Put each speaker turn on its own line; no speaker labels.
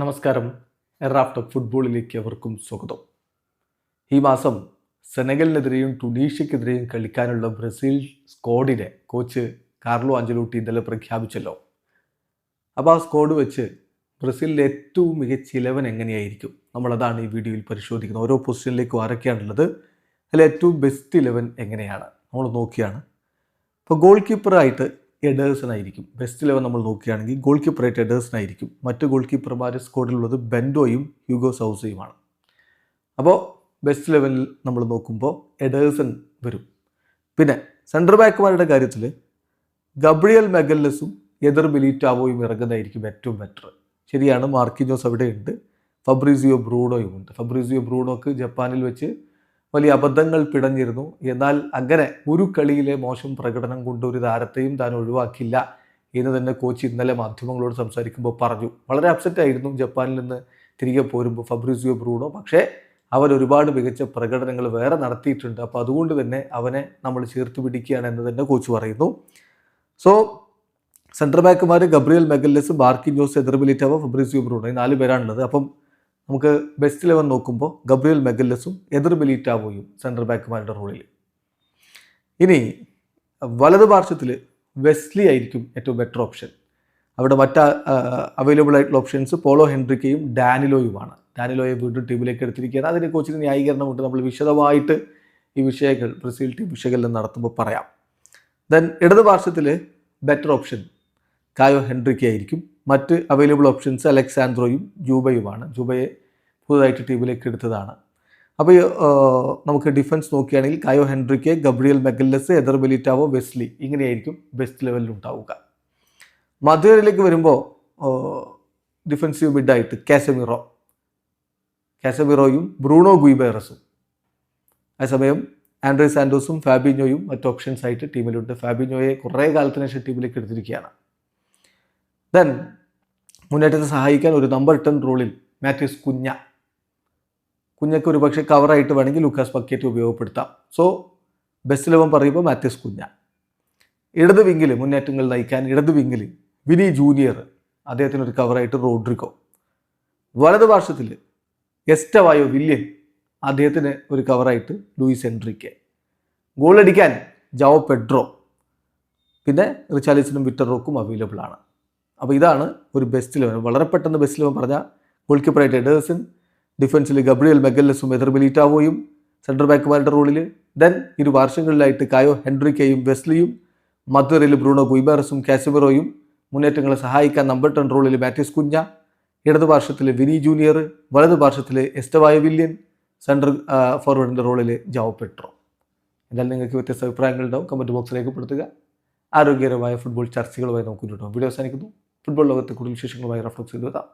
നമസ്കാരം. എറാഫ്റ്റർ ഫുട്ബോളിലേക്ക് അവർക്കും സ്വാഗതം. ഈ മാസം സെനഗലിനെതിരെയും ടുണീഷ്യക്കെതിരെയും കളിക്കാനുള്ള ബ്രസീൽ സ്ക്വാഡിനെ കോച്ച് കാർലോ അഞ്ചലോട്ടി ഇന്നലെ പ്രഖ്യാപിച്ചല്ലോ. അപ്പോൾ ആ സ്ക്വാഡ് വെച്ച് ബ്രസീലിലെ ഏറ്റവും മികച്ച ഇലവൻ എങ്ങനെയായിരിക്കും? നമ്മളതാണ് ഈ വീഡിയോയിൽ പരിശോധിക്കുന്നത്. ഓരോ പൊസിഷനിലേക്കും ആരൊക്കെയാണുള്ളത്? അതിൽ ഏറ്റവും ബെസ്റ്റ് ഇലവൻ എങ്ങനെയാണ്? നമ്മൾ നോക്കിയാണ്. അപ്പോൾ ഗോൾ കീപ്പറായിട്ട് എഡേഴ്സൺ ആയിരിക്കും ബെസ്റ്റ് ലെവൽ നമ്മൾ നോക്കുകയാണെങ്കിൽ ഗോൾ കീപ്പറായിട്ട് എഡേഴ്സൺ ആയിരിക്കും മറ്റ് ഗോൾ കീപ്പർമാർ സ്കോഡിലുള്ളത് ബെൻഡോയും ഹ്യൂഗോ സൗസയുമാണ്. അപ്പോൾ ബെസ്റ്റ് ലെവലിൽ നമ്മൾ നോക്കുമ്പോൾ എഡേഴ്സൺ വരും. പിന്നെ സെൻട്രൽ ബാക്കുമാരുടെ കാര്യത്തിൽ ഗബ്രിയൽ മെഗല്ലസും എതിർ മിലീറ്റാവോയും ഇറങ്ങുന്നതായിരിക്കും ഏറ്റവും ബെറ്റർ ശരിയാണ് മാർക്കിനോസ് അവിടെയുണ്ട് ഫബ്രീസിയോ ബ്രൂണോയും ഉണ്ട് ഫബ്രീസിയോ ബ്രൂണോക്ക് ജപ്പാനിൽ വെച്ച് വലിയ അബദ്ധങ്ങൾ പിടഞ്ഞിരുന്നു. എന്നാൽ അങ്ങനെ ഒരു കളിയിലെ മോശം പ്രകടനം കൊണ്ട് ഒരു താരത്തെയും താൻ ഒഴിവാക്കില്ല എന്ന് തന്നെ കോച്ച് ഇന്നലെ മാധ്യമങ്ങളോട് സംസാരിക്കുമ്പോൾ പറഞ്ഞു. വളരെ അപ്സെറ്റ് ആയിരുന്നു ജപ്പാനിൽ നിന്ന് തിരികെ പോരുമ്പോൾ ഫബ്രിസിയോ ബ്രൂണോ. പക്ഷേ അവൻ ഒരുപാട് മികച്ച പ്രകടനങ്ങൾ വേറെ നടത്തിയിട്ടുണ്ട്. അപ്പോൾ അതുകൊണ്ട് തന്നെ അവനെ നമ്മൾ ചേർത്ത് പിടിക്കുകയാണ് എന്ന് തന്നെ കോച്ച് പറയുന്നു. So central ബാക്കുമാർ Gabriel Magalhaes Marquinhos Eder Militao Fabricio Bruno ഈ നാല് പേരാണുള്ളത്. അപ്പം നമുക്ക് ബെസ്റ്റ് ഇലവൻ നോക്കുമ്പോൾ ഗബ്രിയൽ മെഗല്ലസും എതിർ ബിലീറ്റാവോയും സെൻട്രൽ ബാക്കുമാരുടെ റോളിൽ ഇനി വലത് പാർശ്വത്തിൽ വെസ്ലി ആയിരിക്കും ഏറ്റവും ബെറ്റർ ഓപ്ഷൻ അവിടെ മറ്റ അവൈലബിൾ ആയിട്ടുള്ള ഓപ്ഷൻസ് പോളോ ഹെൻറിക്കയും ഡാനിലോയുമാണ്. ഡാനിലോയെ വീണ്ടും ടീമിലേക്ക് എടുത്തിരിക്കുകയാണ്. അതിന് കോച്ചിന് ന്യായീകരണമുണ്ട്. നമ്മൾ വിശദമായിട്ട് ഈ വിഷയങ്ങൾ ബ്രസീൽ ടീം വിശകലനം നടത്തുമ്പോൾ പറയാം. ദെൻ ഇടത് പാർശ്വത്തിൽ ബെറ്റർ ഓപ്ഷൻ കായോ ആയിരിക്കും. മറ്റ് അവൈലബിൾ ഓപ്ഷൻസ് അലക്സാൻഡ്രോയും ജൂബയുമാണ്. ജൂബയെ പുതുതായിട്ട് ടീമിലേക്ക് എടുത്തതാണ്. അപ്പോൾ നമുക്ക് ഡിഫൻസ് നോക്കുകയാണെങ്കിൽ Caio Henrique Gabriel Magalhaes Eder Militao Wesley ഇങ്ങനെയായിരിക്കും ബെസ്റ്റ് ലെവലിൽ ഉണ്ടാവുക. മധുരയിലേക്ക് വരുമ്പോൾ ഡിഫൻസീവ് മിഡായിട്ട് കാസമിറോ കാസമിറോയും ബ്രൂണോ ഗുയിബേറസും. അതേസമയം ആൻഡ്രേ സാൻഡോസും ഫാബിനോയും മറ്റ് ഓപ്ഷൻസ് ആയിട്ട് ടീമിലുണ്ട്. ഫാബിനോയെ കുറേ കാലത്തിന് ശേഷം ടീമിലേക്ക് എടുത്തിരിക്കുകയാണ്. ദെൻ മുന്നേറ്റത്തെ സഹായിക്കാൻ ഒരു നമ്പർ ടെൻ റോളിൽ മാത്യൂസ് കുഞ്ഞ. കുഞ്ഞക്ക് ഒരു പക്ഷേ കവറായിട്ട് വേണമെങ്കിൽ ലൂക്കാസ് പക്കേറ്റ് ഉപയോഗപ്പെടുത്താം. സോ ബെസ്റ്റ് ലെവൻ പറയുമ്പോൾ മാത്യൂസ് കുഞ്ഞ. ഇടത് വിങ്ങിൽ മുന്നേറ്റങ്ങൾ നയിക്കാൻ ഇടത് വിങ്ങിൽ വിനി ജൂനിയർ അദ്ദേഹത്തിന് ഒരു കവറായിട്ട് റോഡ്രിക്കോ വലത് പാർശ്വത്തിൽ എസ്റ്റവായോ വില്യൻ അദ്ദേഹത്തിന് ഒരു കവറായിട്ട് ലൂയിസ് എൻട്രിക്ക്. ഗോളടിക്കാൻ ജാവോ പെഡ്രോ. പിന്നെ റിച്ചാലിസിനും വിറ്റർ റോക്കും അവൈലബിൾ ആണ്. അപ്പോൾ ഇതാണ് ഒരു ബെസ്റ്റ് ലെവൻ വളരെ പെട്ടെന്ന് ബെസ്റ്റ് ലെവൻ പറഞ്ഞാൽ ഗോൾ കീപ്പറായിട്ട് എഡേഴ്സൺ ഡിഫൻസിൽ ഗബ്രിയൽ മെഗല്ലസും എതിർ ബിലീറ്റാവോയും സെൻട്രൽ ബാക്കുമാരുടെ റോളിൽ ദെൻ ഇരു വർഷങ്ങളിലായിട്ട് കായോ ഹെൻറിക്കയും വെസ്ലിയും മധുരയിൽ ബ്രൂണോ ഗുയ്ബാറസും കാസിമിറോയും മുന്നേറ്റങ്ങളെ സഹായിക്കാൻ നമ്പർ ടെൻ റോളിൽ മാറ്റിസ് കുഞ്ഞ ഇടത് പാർശ്വത്തിൽ വിനി ജൂനിയർ വലത് പാർശ്വത്തിൽ എസ്റ്റവായ വില്യൻ സെൻട്രൽ ഫോർവേഡിന്റെ റോളിൽ ജാവോ പെട്രോ. എന്തായാലും നിങ്ങൾക്ക് വ്യത്യസ്ത അഭിപ്രായങ്ങളുണ്ടാവും കമന്റ് ബോക്സിൽ രേഖപ്പെടുത്തുക ആരോഗ്യകരമായ ഫുട്ബോൾ ചർച്ചകളുമായി നമുക്ക് മുന്നോട്ട് വീഡിയോ അവസാനിക്കുന്നു. ഫുട്ബോൾ ലോകത്തെ കൂടുതൽ വിശേഷങ്ങളുമായി റഫറൻസ് ചെയ്തു എത്താം